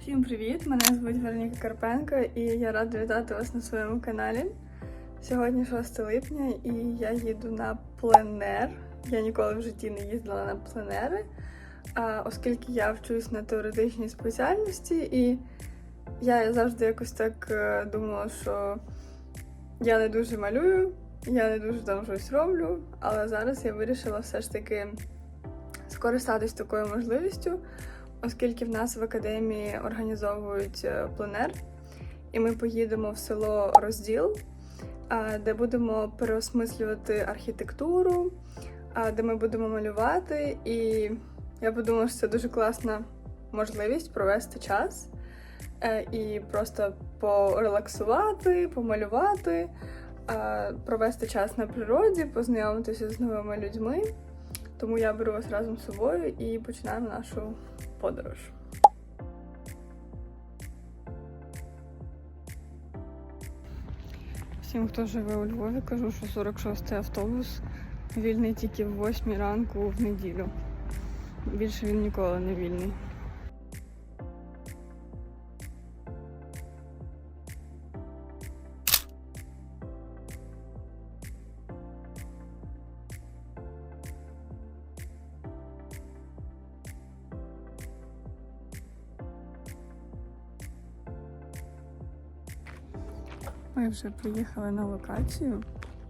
Всім привіт! Мене звуть Вероніка Карпенко і я рада вітати вас на своєму каналі. Сьогодні 6 липня і я їду на пленер. Я ніколи в житті не їздила на пленери, а, оскільки я вчусь на теоретичній спеціальності, і я завжди якось так е, думала, що я не дуже малюю, я не дуже там щось роблю, але зараз я вирішила все ж таки скористатись такою можливістю оскільки в нас в академії організовують е, пленер, і ми поїдемо в село Розділ, де будемо переосмислювати архітектуру, де ми будемо малювати. І я подумала, що це дуже класна можливість провести час е, і просто порелаксувати, помалювати, провести час на природі, познайомитися з новими людьми. Тому я беру вас разом з собою і починаємо нашу подорож. Всім, хто живе у Львові, кажу, що 46-й автобус вільний тільки в 8 ранку в неділю. Більше він ніколи не вільний. Ми вже приїхали на локацію.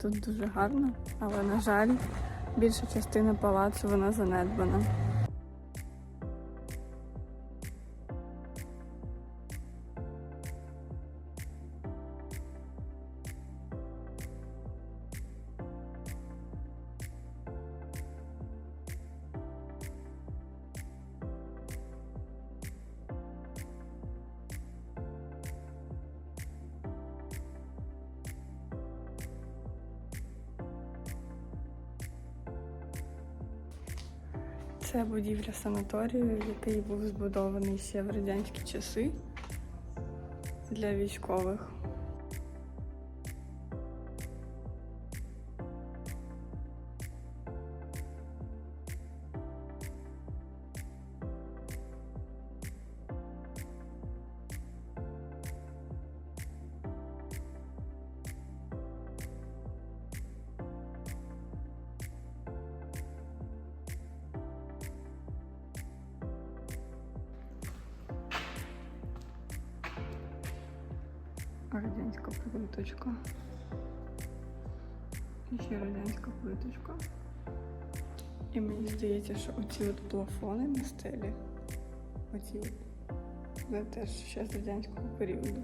Тут дуже гарно, але, на жаль, більша частина палацу вона занедбана. Це будівля санаторію, який був збудований ще в радянські часи для військових. Радянська плиточка. І ще радянська плиточка. І мені здається, що оці от плафони на стелі. Оці. Це теж ще з радянського періоду.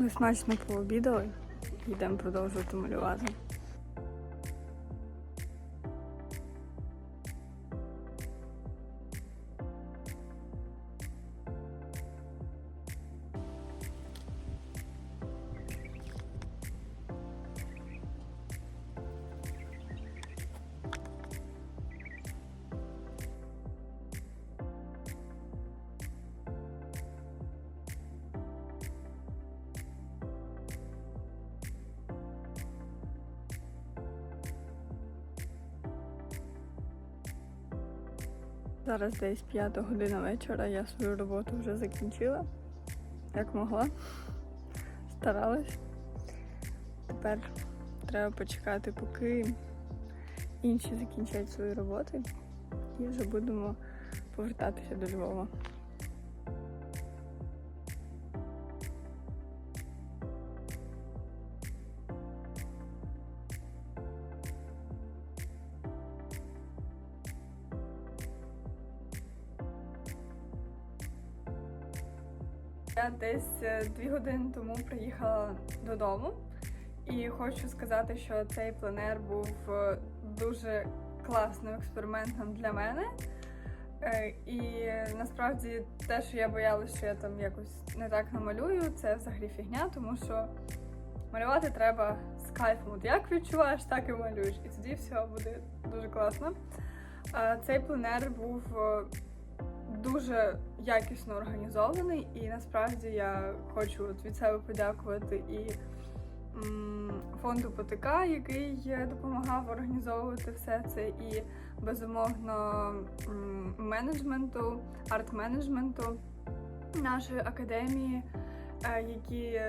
Ми смачно пообідали. Йдемо продовжувати малювати. Зараз десь п'ята година вечора, я свою роботу вже закінчила. Як могла. Старалась. Тепер треба почекати, поки інші закінчать свої роботи. І вже будемо повертатися до Львова. Я десь е, дві години тому приїхала додому, і хочу сказати, що цей пленер був е, дуже класним експериментом для мене. Е, І насправді те, що я боялася, що я там якось не так намалюю, це взагалі фігня, тому що малювати треба з кайфом. От як відчуваєш, так і малюєш. І тоді все буде дуже класно. Цей пленер був дуже якісно організований, і насправді я хочу от від себе подякувати і фонду ПТК, який допомагав організовувати все це, і безумовно менеджменту, арт-менеджменту нашої академії, е, які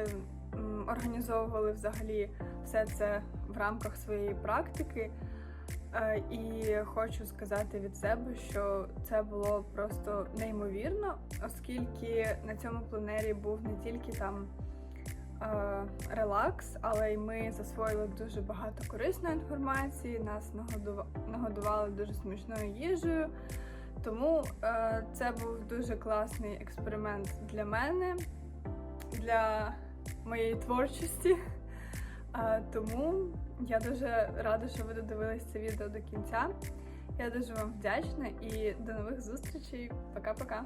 організовували взагалі все це в рамках своєї практики. Е, І хочу сказати від себе, що це було просто неймовірно, оскільки на цьому пленері був не тільки там е, релакс, але й ми засвоїли дуже багато корисної інформації, нас нагодували дуже смачною їжею. Тому е, це був дуже класний експеримент для мене, для моєї творчості. А, тому я дуже рада, що ви додивились це відео до кінця. Я дуже вам вдячна і до нових зустрічей. Пока-пока.